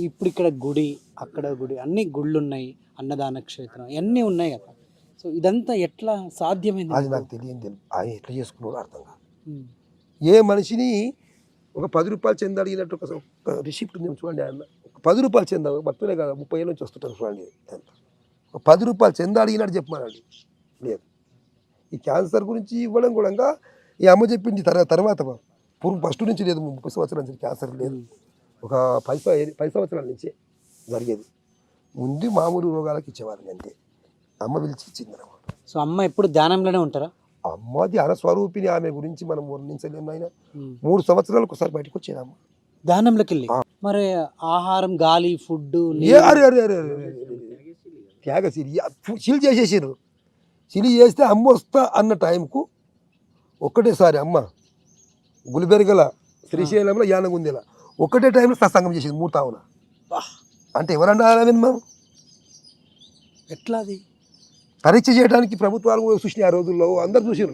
ఇప్పుడు ఇక్కడ గుడి అక్కడ గుడి అన్ని గుళ్ళు ఉన్నాయి అన్నదాన క్షేత్రం అన్నీ ఉన్నాయి కదా సో ఇదంతా ఎట్లా సాధ్యమైంది? అది? నాకు తెలియదు ఆయన ఎట్లా చేసుకున్నాడో అర్థం కాదు. ఏ మనిషిని ఒక పది రూపాయలు చెంద అడిగినట్టు ఒక రిసిప్ట్ ఉంది చూడండి ఆయన. ఒక పది రూపాయలు చెంద భక్తులే కాదు ముప్పై ఏళ్ళ నుంచి వస్తుంటారు చూడండి ఎంత ఒక పది రూపాయలు చెంద అడిగినట్టు చెప్పమనండి లేదు. ఈ క్యాన్సర్ గురించి ఇవ్వడం కూడా ఈ అమ్మ చెప్పింది తర్వా- తర్వాత పూర్వం ఫస్ట్ నుంచి లేదు ముప్పై సంవత్సరాల నుంచి క్యాన్సర్ లేదు. ఒక పది పది సంవత్సరాల నుంచే జరిగేది. ముందు మామూలు రోగాలకు ఇచ్చేవాళ్ళని అంతే. అమ్మ పిలిచి ఇచ్చింది అనమాట సో అమ్మ ఎప్పుడు ధ్యానంలోనే ఉంటారా? అమ్మ ధ్యాన స్వరూపిణి ఆమె గురించి మనం వర్ణించలేము ఆయన. మూడు సంవత్సరాలకు ఒకసారి బయటకు వచ్చేది అమ్మ. ధ్యానంలోకి వెళ్ళి. మరి ఆహారం గాలి ఫుడ్. త్యాగశీలి. సిలి చేసేసారు. సిలి చేస్తే అమ్మ వస్తా అన్న టైంకు ఒక్కటేసారి అమ్మ గులిబెరగల శ్రీశైలంలో యానగుందిల. ఒకటే టైంలో సత్సంగం చేసేది మూడు తావున అంటే ఎవరన్నా మనం? ఎట్లా అది పరీక్ష చేయడానికి ప్రభుత్వాలు కూడా చూసినాయి ఆ రోజుల్లో అందరు చూసారు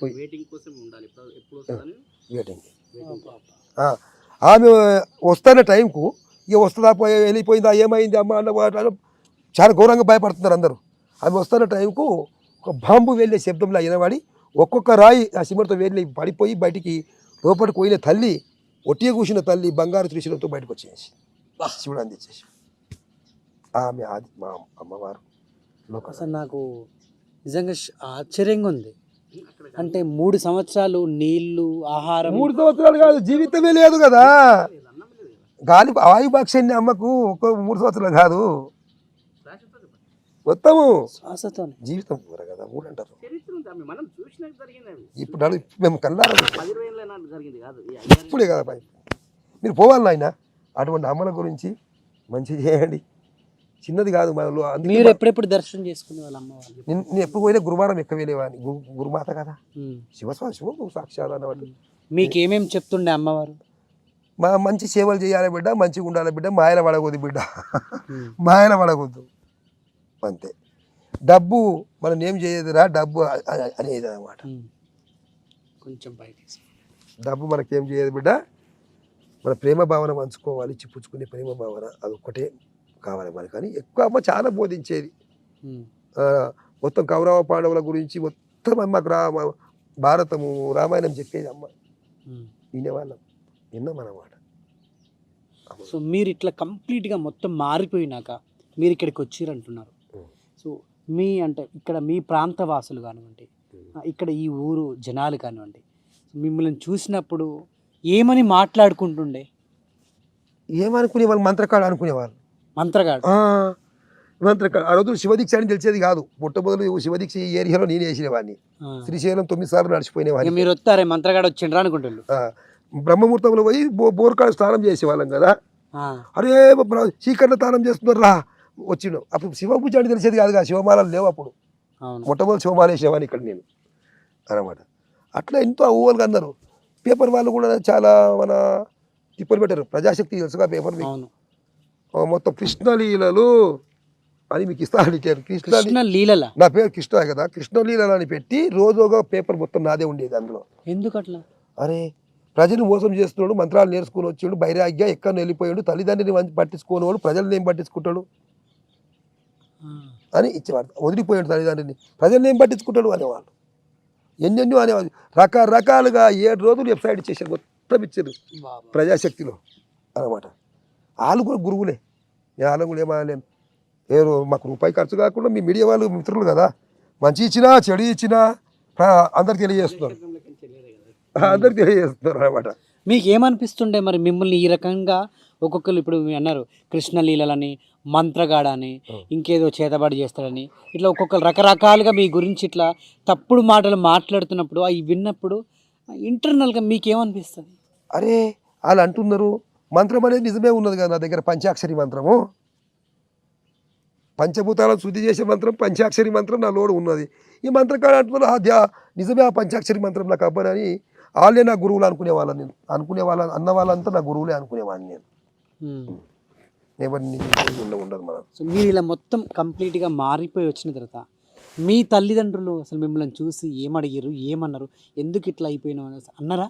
పోయి. వెయిటింగ్ కోసం ఉండాలి. ఎప్పుడు ఎప్పుడు వస్తుందని? వేటింగ్ వెయిటింగ్ ఆ, ఆమె వస్తున్న టైంకు ఇక వస్తుందా పోయి వెళ్ళిపోయిందా ఏమైంది అమ్మ అన్న చాలా ఘోరంగా భయపడుతున్నారు అందరూ. ఆమె వస్తున్న టైంకు ఒక బాంబు వెళ్ళే శబ్దంలో అయినవాడి ఒక్కొక్క రాయి ఆ సిమెంట్తో వెళ్ళి పడిపోయి బయటికి లోపలికి పోయిన తల్లి ఒట్టిగా కూర్చున్న తల్లి బంగారు త్రిశూలంతో బయటకు వచ్చేసి శివుడు అందించేసి. ఆమె ఆది మా అమ్మవారు అసలు నాకు నిజంగా ఆశ్చర్యంగా ఉంది. అంటే మూడు సంవత్సరాలు నీళ్ళు ఆహారం. మూడు సంవత్సరాలు కాదు జీవితమే లేదు కదా. గాలి వాయుభాక్షాన్ని అమ్మకు ఒక మూడు సంవత్సరాలు కాదు. మొత్తము. శ్వాసతోనే. జీవితం కూర కదా అంటారు అవి ఇప్పుడు మేము కల్లారా ఇప్పుడే కదా పై మీరు పోవాలి నాయన. అటువంటి అమ్మల గురించి మంచిగా చేయండి. చిన్నది కాదు మనలో మీరు ఎప్పుడెప్పుడు దర్శనం చేసుకునే వాళ్ళ అమ్మ నేను ఎప్పుడు పోయినా గురువారం ఎక్కువ వెళ్ళేవాడిని. గురు గురుమాత కదా. శివస్వామి శివ సాక్షాత్ అన్నమాట. మీకు ఏమేమి చెప్తుండే అమ్మవారు? మా మంచి సేవలు చేయాలి బిడ్డ మంచిగా ఉండాలి బిడ్డ మాయల పడకూడదు బిడ్డ. మాయల పడకూడదు. అంతే. డబ్బు మనం ఏం చేయదురా డబ్బు అనేది అనమాట. కొంచెం బయట డబ్బు మనకేం చేయదు బిడ్డ మన ప్రేమ భావన పంచుకోవాలి చిప్పుచ్చుకునే ప్రేమ భావన అది ఒక్కటే కావాలి మనకి. కానీ ఎక్కువ అమ్మ చాలా బోధించేది. మొత్తం కౌరవ పాండవుల గురించి మొత్తం అమ్మకు రా మ- భారతము రామాయణం చెప్పేది అమ్మ. వినేవాళ్ళం. విన్నాం అన్నమాట సో మీరు ఇట్లా కంప్లీట్గా మొత్తం మారిపోయినాక మీరు ఇక్కడికి ఉమ్. సో మీ అంటే ఇక్కడ మీ ప్రాంత వాసులు కానివ్వండి. ఆ, ఇక్కడ ఈ ఊరు జనాలు కానివ్వండి మిమ్మల్ని చూసినప్పుడు ఏమని మాట్లాడుకుంటుండే? ఏమనుకునే వాళ్ళు? మంత్రకాడు అనుకునేవాళ్ళు మంత్రగాడు? ఆ, మంత్రకాడు. ఆ రోజు శివదీక్ష అని తెలిసేది కాదు. మొట్టమొదటి శివదీక్ష ఈ ఏరియాలో నేను వేసినవాడిని. శ్రీశైలం తొమ్మిది సార్లు నడిచిపోయినవాడిని మీరు వస్తారే? మంత్రగాడు వచ్చిండ్రా అనుకుంటుండ్రు ఆ, బ్రహ్మముహూర్తంలో పోయి బోర్కాడు స్నానం చేసేవాళ్ళం కదా. అరే చీకట్లో స్నానం చేస్తున్నారు రా వచ్చిండు. అప్పుడు శివ పూజ అంటే తెలిసేది కాదు కదా శివమాలలు లేవు అప్పుడు. మొట్టమొదటి శివమాల వేసేవాడిని ఇక్కడ నేను అనమాట అట్లా ఎంతో అవ్వాలి అందరూ. పేపర్ వాళ్ళు కూడా చాలా మన తిప్పలు పెట్టారు. ప్రజాశక్తి తెలుసుగా పేపర్ మొత్తం కృష్ణలీలలు అని మీకు ఇస్తాను కృష్ణ లీలల? నా పేరు కృష్ణ కదా. కృష్ణలీలలు అని పెట్టి రోజుగా పేపర్ మొత్తం నాదే ఉండేది అందులో. ఎందుకు అట్లా అరే ప్రజలు మోసం చేస్తున్నాడు మంత్రాలు నేర్చుకుని వచ్చిండు బైరాగ్య ఎక్కడ వెళ్ళిపోయాడు తల్లిదండ్రిని పట్టించుకోనివాడు ప్రజల్ని ఏం పట్టించుకుంటాడు? అని ఇచ్చేవాడు. వదిలిపోయాడు తల్లిదండ్రిని ప్రజల్ని ఏం పట్టించుకుంటాడు అనేవాళ్ళు. ఎన్నెన్నో అనేవాళ్ళు. రకరకాలుగా ఏడు రోజులు వెబ్సైట్ ఇచ్చేసారు మొత్తం ఇచ్చారు. ప్రజాశక్తిలో అన్నమాట. వాళ్ళు కూడా గురువులే. నేను వాళ్ళని కూడా ఏమనలేను ఏ మాకు రూపాయి ఖర్చు కాకుండా మీ మీడియా వాళ్ళు మిత్రులు కదా. మంచి ఇచ్చినా చెడు ఇచ్చినా అందరికి తెలియజేస్తున్నారు. అందరికి తెలియజేస్తున్నారు అనమాట మీకు ఏమనిపిస్తుండే మరి మిమ్మల్ని ఈ రకంగా ఒక్కొక్కరు ఇప్పుడు అన్నారు కృష్ణ లీలలని మంత్రగాడని. ఇంకేదో చేతబడి చేస్తాడని. ఇట్లా ఒక్కొక్కరు రకరకాలుగా మీ గురించి ఇట్లా తప్పుడు మాటలు మాట్లాడుతున్నప్పుడు అవి విన్నప్పుడు ఇంటర్నల్గా మీకు ఏమనిపిస్తుంది అరే వాళ్ళు అంటున్నారు మంత్రం అనేది నిజమే ఉన్నది కదా నా దగ్గర పంచాక్షరి మంత్రము. పంచభూతాలను శుద్ధి చేసే మంత్రం పంచాక్షరి మంత్రం నా లోడు ఉన్నది. ఈ మంత్రకాడు అంటున్నారు ఆ ధ్యా నిజమే ఆ పంచాక్షరి మంత్రం నాకు అబ్బనని వాళ్ళే నా గురువులు అనుకునే వాళ్ళని నేను అనుకునే వాళ్ళ అన్న వాళ్ళంతా నా గురువులే అనుకునేవాడిని నేను. ఎవరిని ఉండదు మనం సో మీరు ఇలా మొత్తం కంప్లీట్గా మారిపోయి వచ్చిన తర్వాత మీ తల్లిదండ్రులు అసలు మిమ్మల్ని చూసి ఏమడిగారు ఏమన్నారు ఎందుకు ఇట్లా అయిపోయినావు అన్నారా?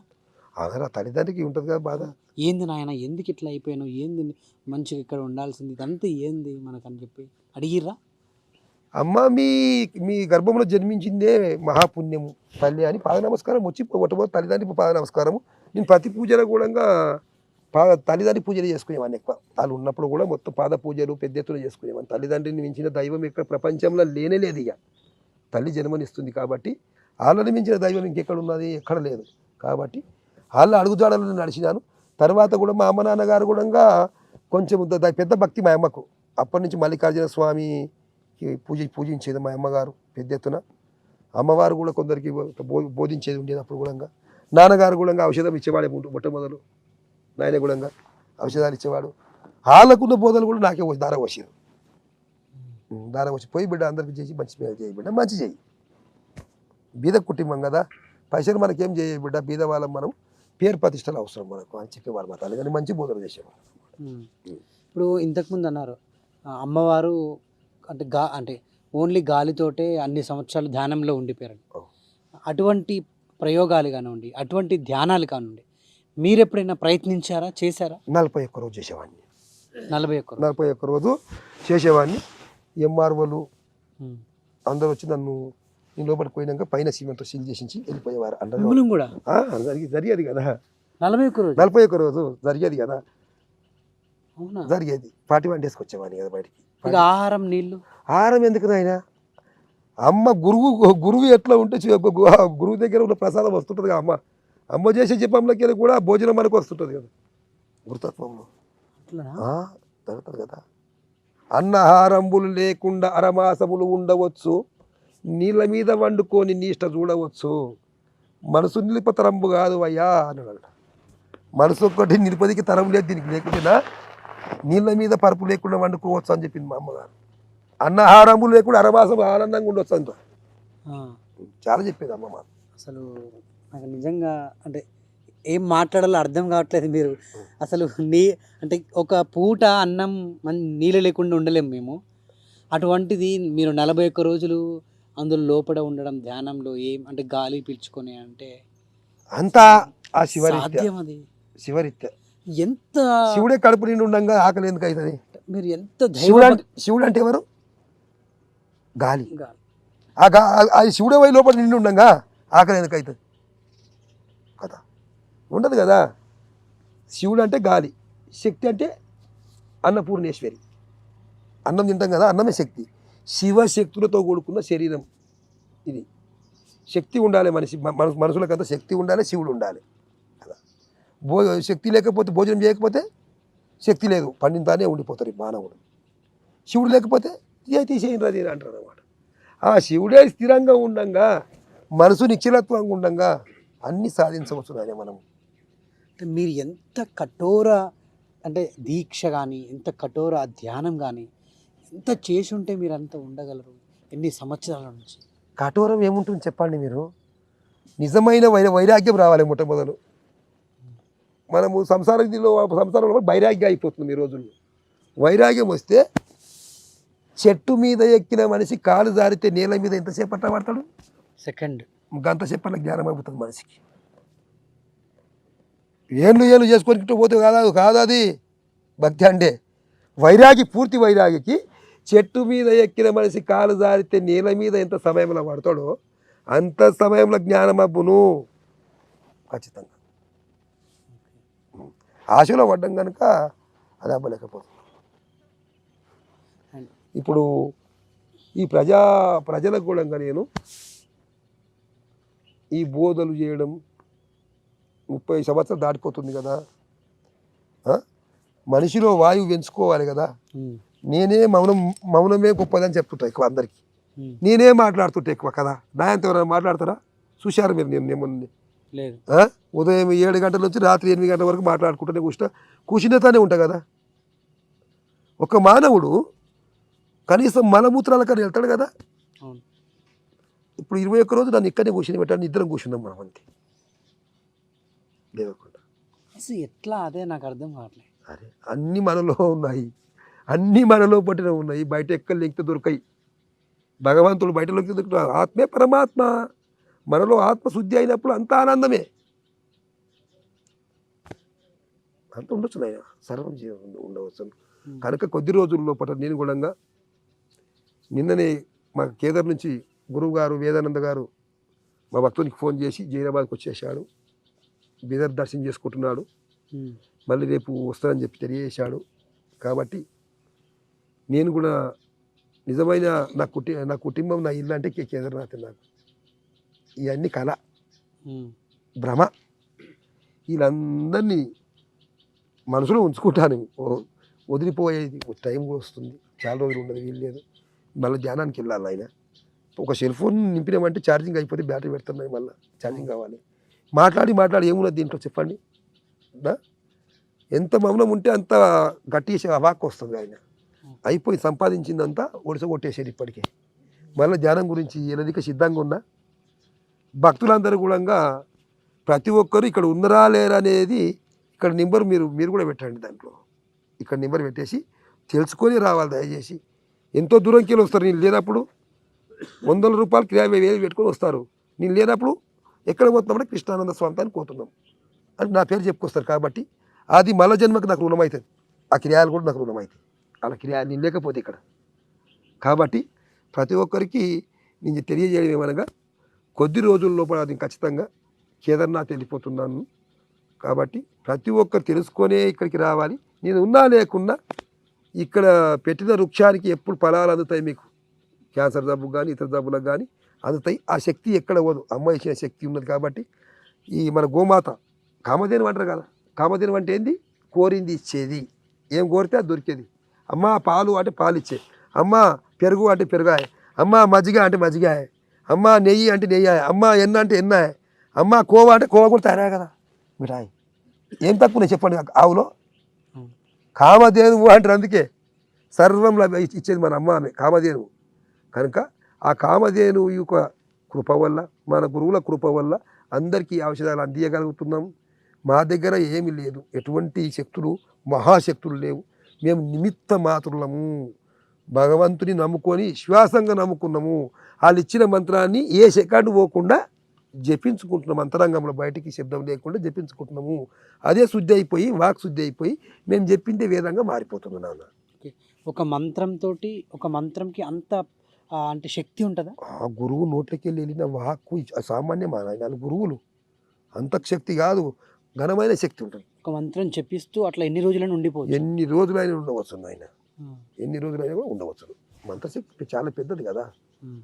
అదరా తల్లిదండ్రికి ఉంటుంది కదా బాధ. ఏంది నాయన ఎందుకు ఇట్లా అయిపోయాను ఏంది మంచిగా ఇక్కడ ఉండాల్సింది ఇదంతా ఏంది మనకని చెప్పి అడిగిర్రా? అమ్మ మీ మీ గర్భంలో జన్మించిందే మహాపుణ్యము తల్లి అని పాద నమస్కారం వచ్చి మొట్టమొదటి తల్లిదండ్రి పాద నమస్కారము. నేను ప్రతి పూజలో కూడా పాద తల్లిదండ్రి పూజలు చేసుకునేవాడిని ఎక్కువ. వాళ్ళు ఉన్నప్పుడు కూడా మొత్తం పాద పూజలు పెద్ద ఎత్తున చేసుకునేవాడిని. తల్లిదండ్రిని మించిన దైవం ఇక్కడ ప్రపంచంలో లేనే లేదు ఇక. తల్లి జన్మనిస్తుంది కాబట్టి వాళ్ళని మించిన దైవం ఇంకెక్కడ ఉన్నది? ఎక్కడ లేదు. కాబట్టి వాళ్ళ అడుగుజాడలను నడిచినాను. తర్వాత కూడా మా అమ్మ నాన్నగారు కూడా కొంచెం పెద్ద భక్తి మా అమ్మకు. అప్పటి నుంచి మల్లికార్జున స్వామి పూజ పూజించేది మా అమ్మగారు పెద్ద ఎత్తున. అమ్మవారు కూడా కొందరికి బో బోధించేది ఉండేది అప్పుడు కూడా నాన్నగారు కూడా ఔషధం ఇచ్చేవాడే ముందు మొట్టమొదలు. నాయన కూడా ఔషధాలు ఇచ్చేవాడు వాళ్ళకున్న బోధలు కూడా నాకే దార వచ్చారు దార వచ్చి పోయి బిడ్డ అందరికి చేసి మంచి చేయి బిడ్డ మంచి చేయి. బీద కుటుంబం కదా పైసలు మనకేం చేయ బిడ్డ బీద వాళ్ళం మనం పేరు ప్రతిష్టలు అవసరం మనకు అని చెప్పేవాళ్ళు మా తల్లి కానీ మంచి బోధన ఉమ్. ఇప్పుడు ఇంతకుముందు అన్నారు అమ్మవారు అంటే గా అంటే ఓన్లీ గాలితోటే అన్ని సంవత్సరాలు ధ్యానంలో ఉండిపోయారు. అటువంటి ప్రయోగాలు కానివ్వండి అటువంటి ధ్యానాలు కానివ్వండి మీరు ఎప్పుడైనా ప్రయత్నించారా? చేశారా? నలభై ఒక్క రోజు చేసేవాడిని. నలభై ఒక్క. నలభై ఒక్క రోజు చేసేవాడిని. ఎంఆర్ఓలు. అందరూ వచ్చి నన్ను నేను లోపలికి పోయినాక పైన సీమెంట్ సీల్ చేసి వెళ్ళిపోయేవారు అందరూ. కూడా? జరిగి జరిగేది కదా. నలభై ఒక్క రోజు? నలభై ఒక్క రోజు జరిగేది కదా. జరిగేది. ఫార్టీ వన్ డేస్కి వచ్చేవాడిని కదా బయటికి. ఆహారం నీళ్ళు ఆహారం ఎందుకు నాయన? అమ్మ గురువు గురువు ఎట్లా ఉంటే గురువు దగ్గర ఉన్న ప్రసాదం వస్తుంటుంది కదా అమ్మ. అమ్మ చేసే జపంలోకి కూడా భోజనం మనకు వస్తుంటుంది కదా. గురుతత్వంలో జరుగుతుంది కదా. అన్నహారంబులు లేకుండా అరమాసములు ఉండవచ్చు. నీళ్ళ మీద వండుకొని నీష్ట చూడవచ్చు. మనసు నిలిప తరంబు కాదు అయ్యా అన్నాడు మనసు ఒక్కటి నిలిపదికి తరం లేదు దీనికి లేకుండా నీళ్ళ మీద పరుపు లేకుండా వండుకోవచ్చు అని చెప్పింది మా అమ్మగారు. అన్నహారములు లేకుండా అరమాసం ఆనందంగా ఉండొచ్చు ఆ. చాలా చెప్పేది అమ్మ. అసలు నాకు నిజంగా అంటే ఏం మాట్లాడాలో అర్థం కావట్లేదు మీరు. అసలు నీ అంటే ఒక పూట అన్నం మన నీళ్ళు లేకుండా ఉండలేము మేము. అటువంటిది మీరు నలభై ఒక్క రోజులు అందులో లోపల ఉండడం ధ్యానంలో ఏం అంటే గాలి పీల్చుకొని అంటే అంతా ఆ శివరీత్య సాధ్యం అది. శివరీత్య ఎంత శివుడే కడుపు నిండి ఉండంగా ఆకలి ఎందుకు అవుతుంది మీరు ఎంత శివుడు అంటే శివుడు అంటే ఎవరు? గాలి. ఆ గా ఆ- ఆ శివుడే వై లోపల నిండి ఉండంగా ఆకలి ఎందుకు అవుతుంది ఉండదు కదా. శివుడు అంటే గాలి శక్తి అంటే అన్నపూర్ణేశ్వరి. అన్నం తింటాం కదా అన్నమే శక్తి. శివశక్తులతో కూడుకున్న శరీరం ఇది. శక్తి ఉండాలి మనిషి మనసు మన మనుషులకంతా శక్తి ఉండాలి శివుడు ఉండాలి. కదా. భో శక్తి లేకపోతే భోజనం చేయకపోతే శక్తి లేదు. పండింతానే ఉండిపోతారు మానవుడు. శివుడు లేకపోతే ఏ తీసేయండి అది అంటారు అనమాట ఆ శివుడే స్థిరంగా ఉండంగా మనసు నిశ్చలత్వంగా ఉండంగా అన్నీ సాధించవచ్చు నాయన మనం మీరు ఎంత కఠోర అంటే దీక్ష కానీ ఎంత కఠోర ధ్యానం కానీ ఎంత చేసి ఉంటే మీరు అంత ఉండగలరు? ఎన్ని సంవత్సరాల నుంచి? కఠోరం ఏముంటుంది చెప్పండి మీరు? నిజమైన వైర వైరాగ్యం రావాలి మొట్టమొదలు. మనము సంసారంలో సంసారంలో వైరాగ్యం అయిపోతుంది ఈ రోజుల్లో. వైరాగ్యం వస్తే చెట్టు మీద ఎక్కిన మనిషి కాలు జారితే నేల మీద ఎంతసేపు అట్లా పడతాడు? సెకండ్. గంట సేపట్ల జ్ఞానం అయిపోతుంది మనిషికి. ఏళ్ళు ఏళ్ళు చేసుకొని పోతే కాదా? కాదు అది? భక్తి అంటే వైరాగి పూర్తి వైరాగికి చెట్టు మీద ఎక్కిన మనిషి కాలు జారితే నేల మీద ఎంత సమయంలో పడతాడో అంత సమయంలో జ్ఞానం అబ్బును. ఖచ్చితంగా. ఆశలో పడ్డం కనుక అది అవ్వలేకపోతుంది ఇప్పుడు ఈ ప్రజా ప్రజలకు కూడా నేను ఈ బోధలు చేయడం ముప్పై సంవత్సరాలు దాటిపోతుంది కదా? మనిషిలో వాయువు పెంచుకోవాలి కదా. నేనే మౌనం మౌనమే గొప్పదని చెప్తుంటా ఎక్కువ అందరికి. నేనే మాట్లాడుతుంటా ఎక్కువ కదా. నాయంత ఎవరైనా మాట్లాడతారా? చూశారు మీరు నేను నేను లేదు? ఉదయం ఏడు గంటల నుంచి రాత్రి ఎనిమిది గంటల వరకు మాట్లాడుకుంటూనే కూర్చుంటా. కూర్చునేతానే ఉంటా కదా. ఒక మానవుడు కనీసం మలమూత్రాల కానీ వెళ్తాడు కదా. ఇప్పుడు ఇరవై ఒక్క రోజు నన్ను ఇక్కడనే కూర్చుని పెట్టాను ఇద్దరం కూర్చున్నాం మనం అంతే. లేవకుండా. అసలు ఎట్లా అదే నాకు అర్థం కావట్లేదు. అరే అన్నీ మనలో ఉన్నాయి. అన్నీ మనలో పట్టిన ఉన్నాయి. బయట ఎక్కడ లెక్కితే దొరకాయి. భగవంతుడు బయట లెక్కితే దొరుకుతాడు. ఆత్మే పరమాత్మ. మనలో ఆత్మ శుద్ధి అయినప్పుడు అంత ఆనందమే. అంత ఉండొచ్చు నాయన. సర్వం ఉండవచ్చు. కనుక కొద్ది రోజుల లోపల నేను కూడా నిన్ననే మా కేదార్ నుంచి గురువు గారు వేదానంద గారు మా భక్తునికి ఫోన్ చేసి జైరాబాద్కి వచ్చేసాడు బీదర్ దర్శనం చేసుకుంటున్నాడు. మళ్ళీ రేపు వస్తానని చెప్పి తెలియజేశాడు. కాబట్టి నేను కూడా నిజమైన నా కుటి నా కుటుంబం నా ఇల్లు అంటే కే- కేదార్నాథ్ నాకు. ఇవన్నీ కళ. భ్రమ. వీళ్ళందరినీ మనసులో ఉంచుకుంటాను. వదిలిపోయేది టైం కూడా వస్తుంది. చాలా రోజులు ఉండదు వీలు లేదు. మళ్ళీ ధ్యానానికి వెళ్ళాలి ఆయన. ఒక సెల్ ఫోన్ నింపినామంటే ఛార్జింగ్ అయిపోతే బ్యాటరీ పెడుతున్నాయి మళ్ళీ. ఛార్జింగ్ కావాలి. మాట్లాడి మాట్లాడి ఏమున్నది దీంట్లో చెప్పండి. ఎంత మౌనం ఉంటే అంత గట్టిసే అవాక్ వస్తుంది ఆయన. అయిపోయి సంపాదించిందంతా ఒడిస ఇప్పటికే. మళ్ళీ ధ్యానం గురించి ఎనదిక సిద్ధంగా ఉన్నా? భక్తులందరూ కూడా ప్రతి ఒక్కరు ఇక్కడ ఉన్నరా లేరా అనేది ఇక్కడ నెంబర్ మీరు మీరు కూడా పెట్టండి దాంట్లో. ఇక్కడ నెంబర్ పెట్టేసి తెలుసుకొని రావాలి దయచేసి. ఎంతో దూరంకి వెళ్ళి వస్తారు. నేను లేనప్పుడు వందల రూపాయలు కిరాయి వేలు పెట్టుకొని వస్తారు. నేను లేనప్పుడు ఎక్కడ పోతున్నామంటే కృష్ణానంద స్వామి పోతున్నాం. అని నా పేరు చెప్పుకొస్తారు కాబట్టి అది మల జన్మకు నాకు రుణం అవుతుంది ఆ కిరాయాలు కూడా నాకు రుణం అవుతాయి అలా కిరాయాలు నేను లేకపోతే ఇక్కడ. కాబట్టి ప్రతి ఒక్కరికి నేను తెలియజేయడం ఏమనగా కొద్ది రోజుల లోపల అది ఖచ్చితంగా కేదార్నాథ్ వెళ్ళిపోతున్నాను. కాబట్టి ప్రతి ఒక్కరు తెలుసుకొనే ఇక్కడికి రావాలి. నేను ఉన్నా లేకున్నా ఇక్కడ పెట్టిన వృక్షానికి ఎప్పుడు ఫలాలు అందుతాయి మీకు. క్యాన్సర్ జబ్బు కానీ ఇతర జబ్బులకు కానీ అందుతాయి. ఆ శక్తి ఎక్కడ పోదు. అమ్మ ఇచ్చిన శక్తి ఉన్నది కాబట్టి ఈ మన గోమాత కామధేను అంటారు కదా. కామధేను అంటే ఏంది? కోరింది ఇచ్చేది. ఏం కోరితే అది దొరికేది. అమ్మ పాలు అంటే పాలు ఇచ్చే. అమ్మ పెరుగు అంటే పెరుగాయ. అమ్మ మజ్జిగ అంటే మజ్జిగాయ. అమ్మ నెయ్యి అంటే నెయ్యి అమ్మ ఎన్న అంటే ఎన్నాయ. అమ్మ కోవ అంటే కోవ కూడా తయారే కదా. మిఠాయి. ఏం తక్కువ చెప్పండి. ఆవులో. కామధేనువు అంటారు అందుకే. సర్వం ఇచ్చేది మన అమ్మ ఆమె కామధేనువు. కనుక ఆ కామధేను యొక్క కృప వల్ల మన గురువుల కృప వల్ల అందరికీ ఔషధాలు అందియగలుగుతున్నాం. మా దగ్గర ఏమీ లేదు. ఎటువంటి శక్తులు మహాశక్తులు లేవు. మేము నిమిత్త మాతృలము భగవంతుని నమ్ముకొని విశ్వాసంగా నమ్ముకున్నాము. వాళ్ళు ఇచ్చిన మంత్రాన్ని ఏ సెకండ్ పోకుండా జపించుకుంటున్నాం. అంతరంగంలో బయటికి శబ్దం లేకుండా జపించుకుంటున్నాము. అదే శుద్ధి అయిపోయి వాక్ శుద్ధి అయిపోయి మేము చెప్పిందే వేదంగా మారిపోతున్నాం నాన్న. ఒక మంత్రంతో ఒక మంత్రంకి అంత అంటే శక్తి ఉంటుందా? ఆ గురువు నోట్లోకి వెళ్ళి వెళ్ళిన వాక్కు సామాన్యమా నాయన గురువులు. అంత శక్తి కాదు ఘనమైన శక్తి ఉంటుంది. ఒక మంత్రం చెప్పిస్తూ అట్లా ఎన్ని రోజులను ఉండిపోవచ్చు. ఎన్ని రోజులైనా ఉండవచ్చు నాయన ఆ. ఎన్ని రోజులైనా కూడా ఉండవచ్చు మంత్రశక్తి చాలా పెద్దది కదా.